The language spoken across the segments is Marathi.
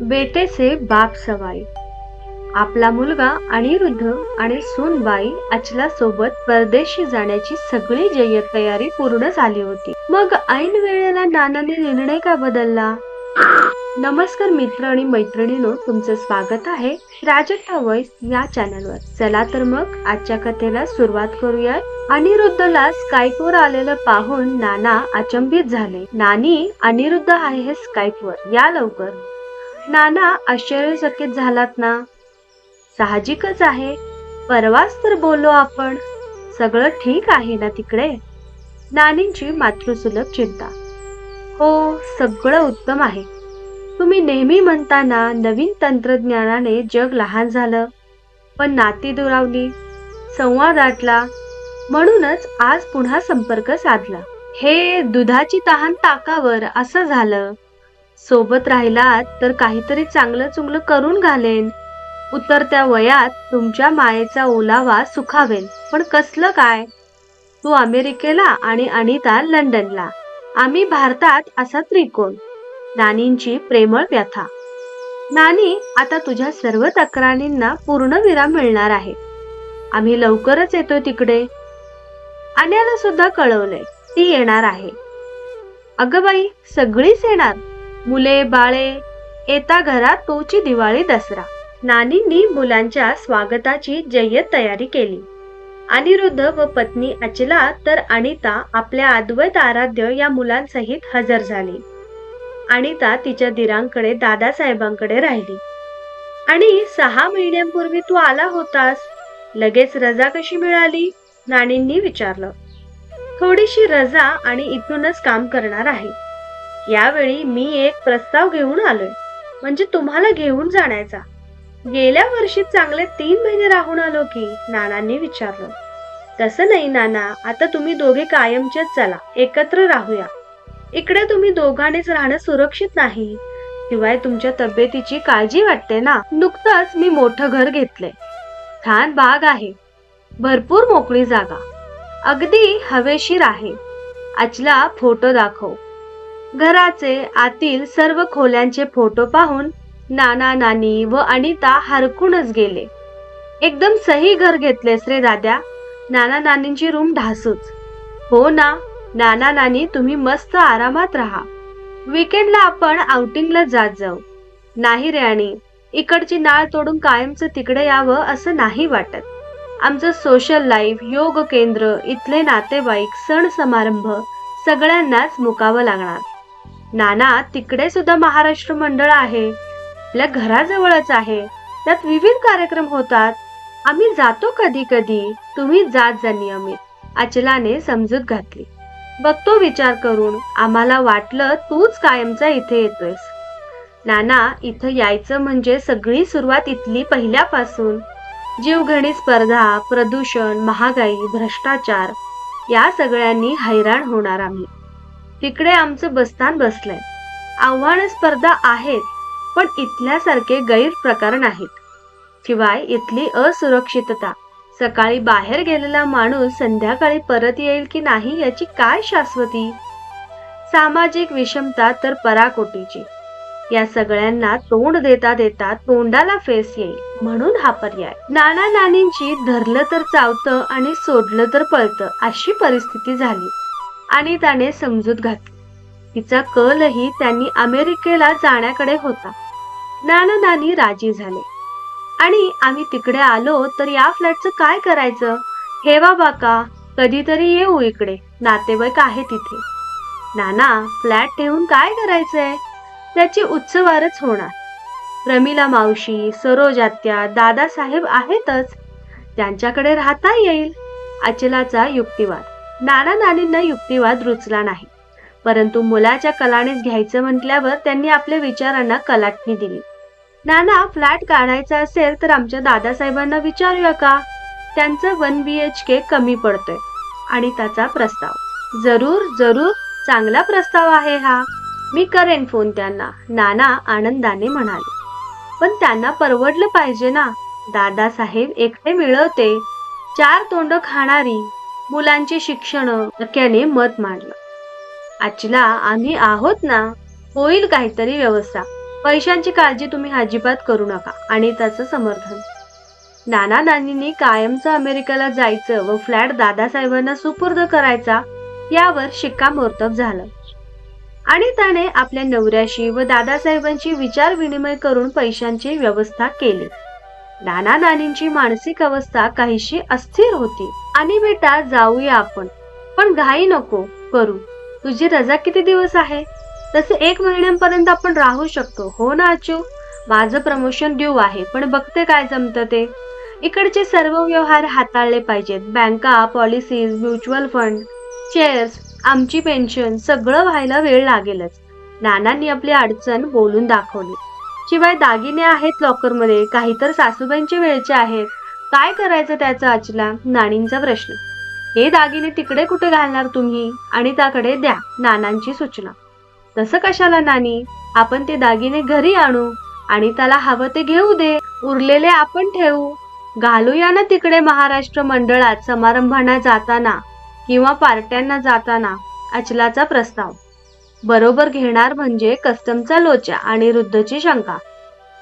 बेटेचे बाप सवाई. आपला मुलगा अनिरुद्ध आणि सूनबाई अचला सोबत परदेशी जाण्याची सगळी जय्यत तयारी पूर्ण झाली होती. मग ऐन वेळेला नानाने निर्णय का बदलला? नमस्कार मित्र आणि मैत्रिणीनो तुमचं स्वागत आहे राजट्टा वॉइस या चॅनलवर. चला तर मग आजच्या कथेला सुरुवात करूया. अनिरुद्धला स्काईपवर आलेलं पाहून नाना अचंबित झाले. नानी अनिरुद्ध आहे हे स्काईपवर. या लवकर. नाना आश्चर्यचकित झालात ना? साहजिकच आहे. परवाच तर बोललो आपण. सगळं ठीक आहे ना तिकडे? नानींची मातृसुलभ चिंता. हो सगळं उत्तम आहे. तुम्ही नेहमी म्हणताना नवीन तंत्रज्ञानाने जग लहान झालं. पण नाती दुरावली संवाद आटला. म्हणूनच आज पुन्हा संपर्क साधला. हे दुधाची तहान ताकावर असं झालं. सोबत राहिलात तर काहीतरी चांगलं चुंगलं करून घालेन. उतरत्या वयात तुमच्या मायेचा ओलावा सुखावेन. पण कसलं काय? तू अमेरिकेला आणि अनिता लंडनला. आम्ही भारतात असा त्रिकोण. नानींची प्रेमळ व्यथा. नानी आता तुझ्या सर्व तक्रारींना पूर्ण विराम मिळणार आहे. आम्ही लवकरच येतोय तिकडे. आण्याला सुद्धा कळवलंय. ती येणार आहे. अगं बाई सगळीच येणार. मुले बाळे येता घरात तोची दिवाळी दसरा. नानींनी मुलांच्या स्वागताची जय्यत तयारी केली. अनिरुद्ध व पत्नी अचला तर अनिता आपल्या अद्वैत आराध्य या मुलांसहित हजर झाली. अनिता तिच्या दिरांकडे दादासाहेबांकडे राहिली. आणि सहा महिन्यांपूर्वी तू आला होतास. लगेच रजा कशी मिळाली? नानींनी विचारलं. थोडीशी रजा आणि इथूनच काम करणार आहे. यावेळी मी एक प्रस्ताव घेऊन आलोय. म्हणजे तुम्हाला घेऊन जाण्याचा. गेल्या वर्षी चांगले तीन महिने राहून आलो की नानांनी विचारलं. तसं नाही नाना आता तुम्ही दोघे कायमचेच चला एकत्र राहूया. इकडे तुम्ही दोघांनीच राहणं सुरक्षित नाही. शिवाय तुमच्या तब्येतीची काळजी वाटते ना? नुकतंच मी मोठं घर घेतलंय. छान बाग आहे. भरपूर मोकळी जागा. अगदी हवेशीर आहे. आजला फोटो दाखव. घराचे आतील सर्व खोल्यांचे फोटो पाहून नाना नानी व अनिता हरकूनच गेले. एकदम सही घर घेतलेस रे दाद्या. नाना नानींची रूम ढासूच. हो ना नाना नानी तुम्ही मस्त आरामात राहा. विकेंडला आपण आउटिंगला जात जाऊ. नाही रे आणि इकडची नाळ तोडून कायमचं तिकडे यावं असं नाही वाटत. आमचं सोशल लाईफ योग केंद्र इथले नातेवाईक सण समारंभ सगळ्यांनाच मुकावं लागणार. नाना तिकडे सुद्धा महाराष्ट्र मंडळ आहे. आपल्या घराजवळच आहे. त्यात विविध कार्यक्रम होतात. आम्ही जातो कधी कधी. तुम्ही जात जा नियमित अचलाने समजूत घातली. बघतो विचार करून. आम्हाला वाटलं तूच कायमचा इथे येतोयस. नाना इथं यायचं म्हणजे सगळी सुरुवात इथली पहिल्यापासून. जीवघेणी स्पर्धा प्रदूषण महागाई भ्रष्टाचार या सगळ्यांनी हैराण होणार आम्ही. तिकडे आमचं बस्तान बसलंय. आव्हान स्पर्धा आहेत पण इथल्यासारखे गैरप्रकार नाहीत. शिवाय इथली असुरक्षितता सकाळी बाहेर गेलेला माणूस संध्याकाळी परत येईल की नाही याची काय शाश्वती? सामाजिक विषमता तर पराकोटीची. या सगळ्यांना तोंड देता देता तोंडाला फेस येईल म्हणून हा पर्याय. नाना नानींची धरलं तर चावतं आणि सोडलं तर पळतं अशी परिस्थिती झाली. आणि त्याने समजूत घातली. तिचा कलही त्यांनी अमेरिकेला जाण्याकडे होता. नाना नानी राजी झाले. आणि आम्ही तिकडे आलो तर या फ्लॅटचं काय करायचं? हे बाबा बाका कधीतरी येऊ इकडे. नातेवाईक आहे तिथे नाना फ्लॅट ठेवून काय करायचंय? त्याची उत्सवारच होणार. प्रमिला मावशी सरोज आत्या दादासाहेब आहेतच. त्यांच्याकडे राहता येईल. अचलाचा युक्तिवाद. नाना नानींना युक्तिवाद रुचला नाही. परंतु मुलाच्या कलानेच घ्यायचं म्हटल्यावर त्यांनी आपल्या विचारांना कलाटणी दिली. नाना फ्लॅट काढायचा असेल तर आमच्या दादासाहेबांना विचारूया का? त्यांचं वन बी एच के कमी पडतोय. आणि त्याचा प्रस्ताव. जरूर जरूर चांगला प्रस्ताव आहे हा. मी करेन फोन त्यांना नाना आनंदाने म्हणाले. पण त्यांना परवडलं पाहिजे ना. दादासाहेब एकटे मिळवते. चार तोंड खाणारी मुलांची शिक्षण नक्याने मत मांडलं. आचला आम्ही आहोत ना. होईल काहीतरी व्यवस्था. पैशांची काळजी तुम्ही अजिबात करू नका आणि त्याचं समर्थन. नाना नानींनी कायमचं अमेरिकेला जायचं व फ्लॅट दादासाहेबांना सुपूर्द करायचा यावर शिक्कामोर्तब झालं. आणि त्याने आपल्या नवऱ्याशी व दादासाहेबांशी विचार विनिमय करून पैशांची व्यवस्था केली. नाना नानींची मानसिक अवस्था काहीशी अस्थिर होती. आणि बेटा जाऊया आपण. पण घाई नको करू. तुझी रजा किती दिवस आहे? तसे एक महिन्यापर्यंत आपण राहू शकतो. हो ना अचू माझं प्रमोशन ड्यू आहे. पण बघते काय जमतं ते. इकडचे सर्व व्यवहार हाताळले पाहिजेत. बँका पॉलिसीज म्युच्युअल फंड शेअर्स आमची पेन्शन सगळं व्हायला वेळ लागेलच. नानांनी आपली अडचण बोलून दाखवली. शिवाय दागिने आहेत लॉकरमध्ये काही तर सासूबाईंचे वेळचे आहेत. काय करायचं त्याचा अचला नानींचा प्रश्न. हे दागिने तिकडे कुठे घालणार तुम्ही? आणि त्याकडे द्या नानांची सूचना. तसं कशाला नानी? आपण ते दागिने घरी आणू. आणि त्याला हवं ते घेऊ दे. उरलेले आपण ठेवू. घालूया ना तिकडे महाराष्ट्र मंडळात समारंभांना जाताना किंवा पार्ट्यांना जाताना अचलाचा प्रस्ताव. बरोबर घेणार म्हणजे कस्टमचा लोचा आणि रुद्धची शंका.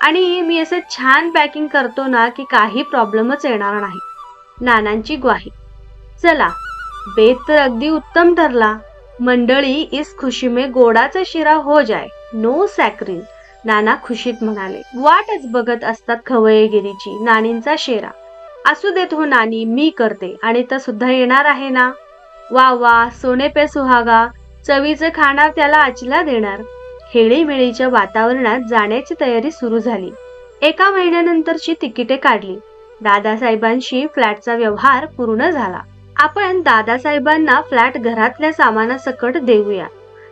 आणि मी असं छान पॅकिंग करतो ना की काही प्रॉब्लेमच येणार नाही. नानांची ग्वाही. चला बेत तर अगदी उत्तम ठरला. मंडळी इस खुशी में गोडाचा शिरा हो जाय. नो सॅक्रिन नाना खुशीत म्हणाले. वाटच बघत असतात खवयेगिरीची नानींचा शेरा. असू देत हो नानी मी करते. आणि तर सुद्धा येणार आहे ना. वा वा सोने पे सुहागा. चवीचं खाणार त्याला आचला देणार. खेळीमेळीच्या वातावरणात जाण्याची तयारी सुरू झाली. एका महिन्यानंतरची तिकिटे काढली. दादासाहेबांशी फ्लॅटचा व्यवहार पूर्ण झाला. आपण दादासाहेबांना फ्लॅट घरातल्या सामानासकट देऊया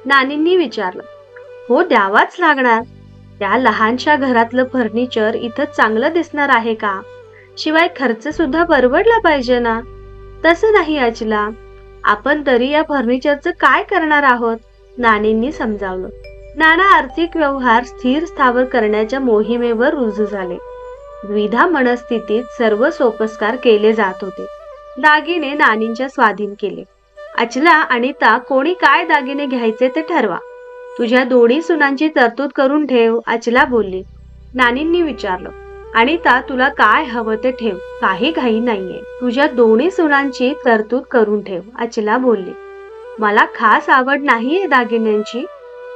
नानींनी विचारलं. हो द्यावाच लागणार. त्या लहानशा घरातलं फर्निचर इथं चांगलं दिसणार आहे का? शिवाय खर्च सुद्धा परवडला पाहिजे ना? तसं नाही अचला आपण तरी या फर्निचरचं काय करणार आहोत? नानींनी समजावलं. नाना आर्थिक व्यवहार स्थिर स्थावर करण्याच्या मोहिमेवर रुजू झाले. द्विधा मनस्थितीत सर्व सोपस्कार केले जात होते. दागिने नानींच्या स्वाधीन केले. अचला आणि ता कोणी काय दागिने घ्यायचे ते ठरवा. तुझ्या दोन्ही सुनांची तरतूद करून ठेव अचला बोलली. नानींनी विचारलं. अनिता तुला काय हवं ते ठेव. काही घाई नाहीये. तुझ्या दोन्ही सुनांची तरतूद करून ठेव अचला बोलली. मला खास आवड नाहीये दागिन्यांची.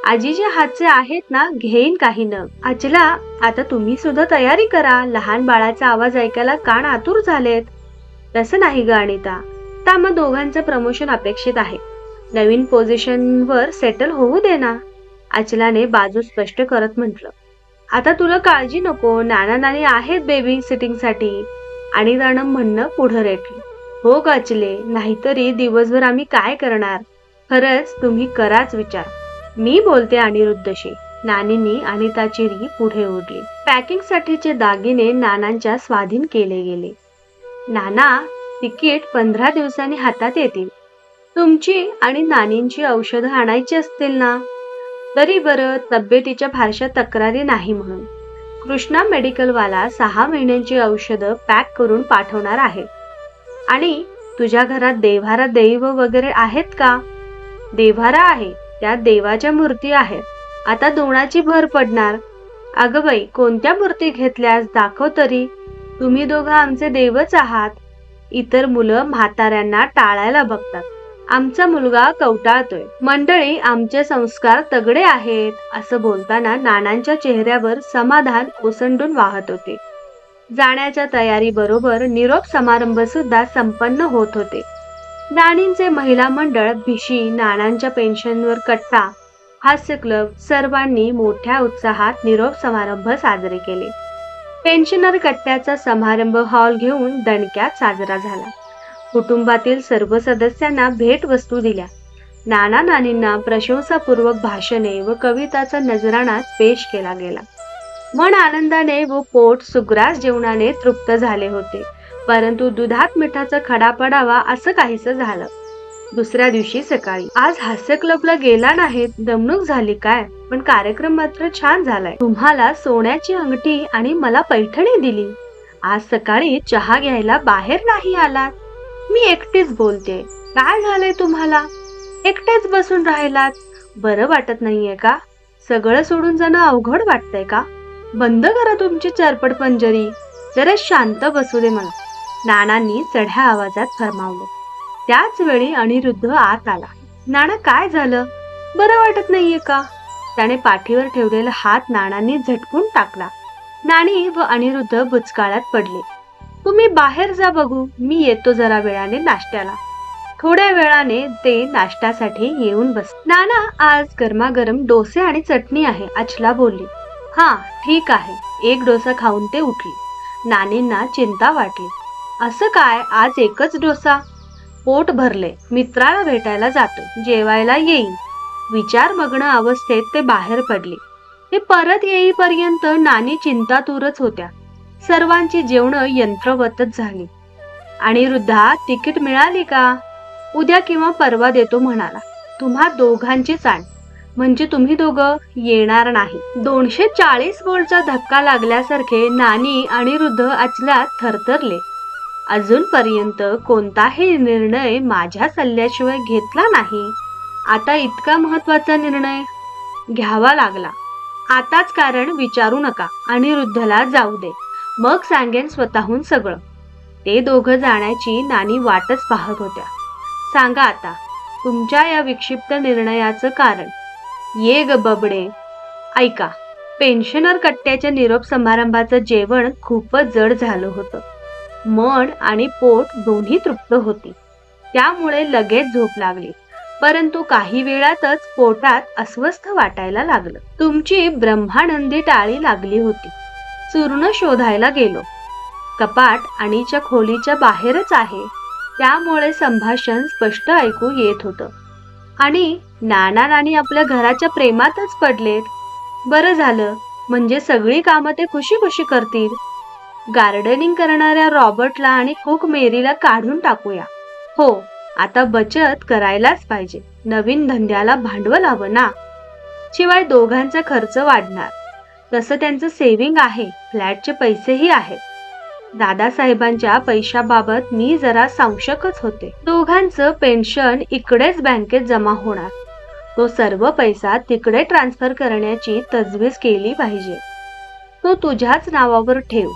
आजीचे हातचे आहेत ना घेईन काही न. अचला आता तुम्ही सुद्धा तयारी करा. लहान बाळाचा आवाज ऐकायला कान आतुर झालेत. तसं नाही ग अनिता. त्या मग दोघांचं प्रमोशन अपेक्षित आहे. नवीन पोझिशनवर सेटल होऊ दे ना. अचलाने बाजू स्पष्ट करत म्हटलं. आता तुला काळजी नको. नाना नानी आहेत बेबी सिटिंगसाठी आणि रणम म्हणणं पुढं रेटलं. हो काचले नाहीतरी दिवसभर आम्ही काय करणार? खरंच तुम्ही कराच विचार. मी बोलते अनिरुद्धशी. नानींनी अनिताची री पुढे ओढली. पॅकिंग साठीचे दागिने नानांच्या स्वाधीन केले गेले. नाना तिकीट पंधरा दिवसांनी हातात येतील. तुमची आणि नानींची औषधं आणायची असतील ना? तरी बरं तब्येतीच्या फारशा तक्रारी नाही म्हणून. कृष्णा मेडिकलवाला सहा महिन्यांची औषधं पॅक करून पाठवणार आहे. आणि तुझ्या घरात देव्हारा दैव वगैरे आहेत का? देव्हारा आहे. त्यात देवाच्या मूर्ती आहेत. आता दोणाची भर पडणार. अगं बाई कोणत्या मूर्ती घेतल्यास दाखव तरी. तुम्ही दोघं आमचे देवच आहात. इतर मुलं म्हाताऱ्यांना टाळायला बघतात. आमचा मुलगा कवटाळतोय. मंडळी आमचे संस्कार तगडे आहेत असं बोलताना नानांच्या चेहऱ्यावर समाधान ओसंडून वाहत होते. जाण्याच्या तयारी बरोबर निरोप समारंभ सुद्धा संपन्न होत होते. नानींचे महिला मंडळ भिशी नानांच्या पेन्शनवर कट्टा हास्य क्लब सर्वांनी मोठ्या उत्साहात निरोप समारंभ साजरे केले. पेन्शनर कट्ट्याचा समारंभ हॉल घेऊन दणक्यात साजरा झाला. कुटुंबातील सर्व सदस्यांना भेटवस्तू दिल्या. नाना नानींना प्रशंसापूर्वक भाषणे व कविताचा नजराणा पेश केला गेला. मन आनंदाने व पोट सुग्रास जेवणाने तृप्त झाले होते. परंतु दुधात मिठाचा खडा पडावा असं काहीस झालं. दुसऱ्या दिवशी सकाळी आज हास्य क्लबला गेला नाहीत. दमणूक झाली काय? पण कार्यक्रम मात्र छान झालाय. तुम्हाला सोन्याची अंगठी आणि मला पैठणी दिली. आज सकाळी चहा घ्यायला बाहेर नाही आलात. मी एकटीच बोलते. काय झालंय तुम्हाला? एकटेच बसून राहिलात? बरं वाटत नाहीये का? सगळं सोडून जाणं अवघड वाटतंय का? बंद करा तुमची चरपट पंजरी. जरा शांत बसू दे मला. नानांनी चढ्या आवाजात फरमावलं. त्याच वेळी अनिरुद्ध आत आला. नाना काय झालं? बरं वाटत नाहीये का? त्याने पाठीवर ठेवलेला हात नानांनी झटकून टाकला. नाणी व अनिरुद्ध बुचकाळात पडले. तुम्ही बाहेर जा बघू मी येतो जरा वेळाने नाश्त्याला. थोड्या वेळाने ते नाश्त्यासाठी येऊन बस. नाना आज गरमागरम डोसे आणि चटणी आहे अचला बोलली. हा ठीक आहे. एक डोसा खाऊन ते उठली. नानींना चिंता वाटली. असं काय? आज एकच डोसा? पोट भरले. मित्राला भेटायला जातो. जेवायला येईन. विचारमग्न अवस्थेत ते बाहेर पडले. ते परत येईपर्यंत नानी चिंतातूरच होत्या. सर्वांची जेवणं यंत्रवतच झाली. आणि वृद्धा तिकीट मिळाली का? उद्या किंवा परवा देतो म्हणाला. तुम्हा दोघांची चाण म्हणजे तुम्ही दोघं येणार नाही. दोनशे चाळीस वोल्टचा धक्का लागल्यासारखे नानी आणि वृद्ध अचलात थरथरले. अजूनपर्यंत कोणताही निर्णय माझ्या सल्ल्याशिवाय घेतला नाही. आता इतका महत्त्वाचा निर्णय घ्यावा लागला. आताच कारण विचारू नका आणि वृद्धला जाऊ दे. मग सांगेन स्वतःहून सगळं. ते दोघं जाण्याची नानी वाटच पाहत होत्या. सांगा आता तुमच्या या विक्षिप्त निर्णयाचं कारण? ये ग बबडे. ऐका पेन्शनर कट्ट्याच्या निरोप समारंभाचं जेवण खूपच जड झालं होतं. मन आणि पोट दोन्ही तृप्त होती. त्यामुळे लगेच झोप लागली. परंतु काही वेळातच पोटात अस्वस्थ वाटायला लागलं. तुमची ब्रह्मानंदी टाळी लागली होती. चूर्ण शोधायला गेलो. कपाट आणीच्या खोलीच्या बाहेरच आहे. त्यामुळे संभाषण स्पष्ट ऐकू येत होतं. आणि नाना नानी आपल्या घराच्या प्रेमातच पडलेत. बरं झालं म्हणजे सगळी कामं ते खुशी खुशी करतील. गार्डनिंग करणाऱ्या रॉबर्टला आणि कुक मेरीला काढून टाकूया. हो आता बचत करायलाच पाहिजे. नवीन धंद्याला भांडवल हवं ना? शिवाय दोघांचा खर्च वाढणार. तसं त्यांचं सेव्हिंग आहे. फ्लॅटचे पैसेही आहेत. दादासाहेबांच्या पैशाबाबत मी जरा संशकच होते. दोघांचं पेन्शन इकडेच बँकेत जमा होणार. तो सर्व पैसा तिकडे ट्रान्सफर करण्याची तजवीज केली पाहिजे. तो तुझ्याच नावावर ठेव.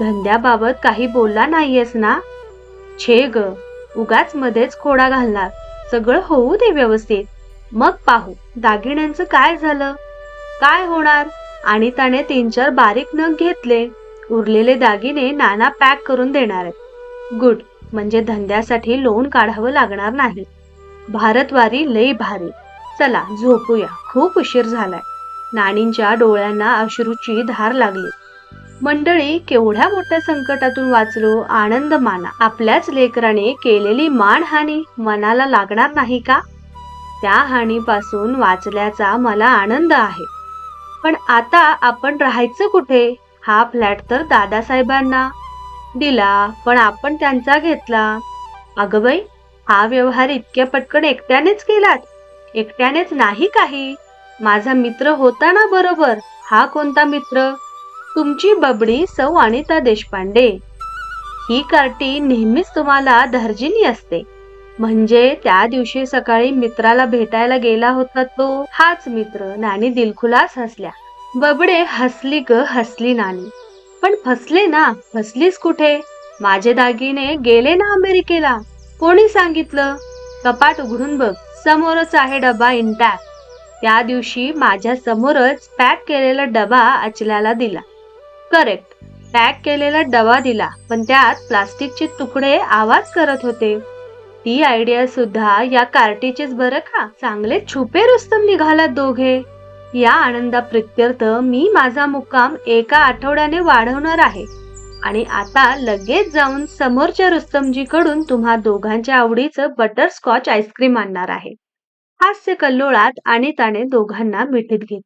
धंद्याबाबत काही बोलला नाहीयेस ना? छे ग. उगाच मध्येच खोडा घालणार. सगळं होऊ दे व्यवस्थित. मग पाहू. दागिन्यांचं काय झालं? काय होणार? आणि त्याने तीन चार बारीक नग घेतले. उरलेले दागिने नाना पॅक करून देणार आहेत. गुड म्हणजे धंद्यासाठी लोन काढावं लागणार नाही. भारतवारी लई भारी. चला झोपूया. खूप उशीर झालाय. नानींच्या डोळ्यांना अश्रूची धार लागली. मंडळी केवढ्या मोठ्या संकटातून वाचलो आनंद माना. आपल्याच लेकराने केलेली मानहानी मनाला लागणार नाही का? त्या हानीपासून वाचल्याचा मला आनंद आहे. पण आता आपण राहायचं कुठे? हा फ्लॅट तर दादासाहेबांना दिला पण आपण त्यांचा घेतला. अगं बाई हा व्यवहार इतक्या पटकन एकट्यानेच केलात? एकट्यानेच नाही काही. माझा मित्र होता ना बरोबर? हा कोणता मित्र? तुमची बबडी सौ अनिता देशपांडे. ही कार्टी नेहमीच तुम्हाला धर्जिनी असते. म्हणजे त्या दिवशी सकाळी मित्राला भेटायला गेला होता तो. हाच मित्र नानी दिलखुलास हसल्या. बबडे हसली ग हसली नानी. पण फसले ना? फसलीस कुठे? माझे दागिने गेले ना अमेरिकेला? कोणी सांगितलं? कपाट उघडून बघ. समोरच आहे डबा इंटॅक त्या दिवशी माझ्या समोरच पॅक केलेला डबा अचल्याला दिला. करेक्ट पॅक केलेला डबा दिला. पण त्यात प्लास्टिकचे तुकडे आवाज करत होते. ती आयडिया सुद्धा या कार्टीचेच बरं का? चांगले छुपे रुस्तम निघालात दोघे. या आनंदा प्रित्यर्थ मी माझा मुक्काम एका आठवड्याने वाढवणार आहे. आणि आता लगेच जाऊन समोरच्या रुस्तमजीकडून तुम्हा दोघांच्या आवडीचं बटर स्कॉच आईस्क्रीम आणणार आहे. हास्य कल्लोळात आणि त्याने दोघांना मिठीत घेतले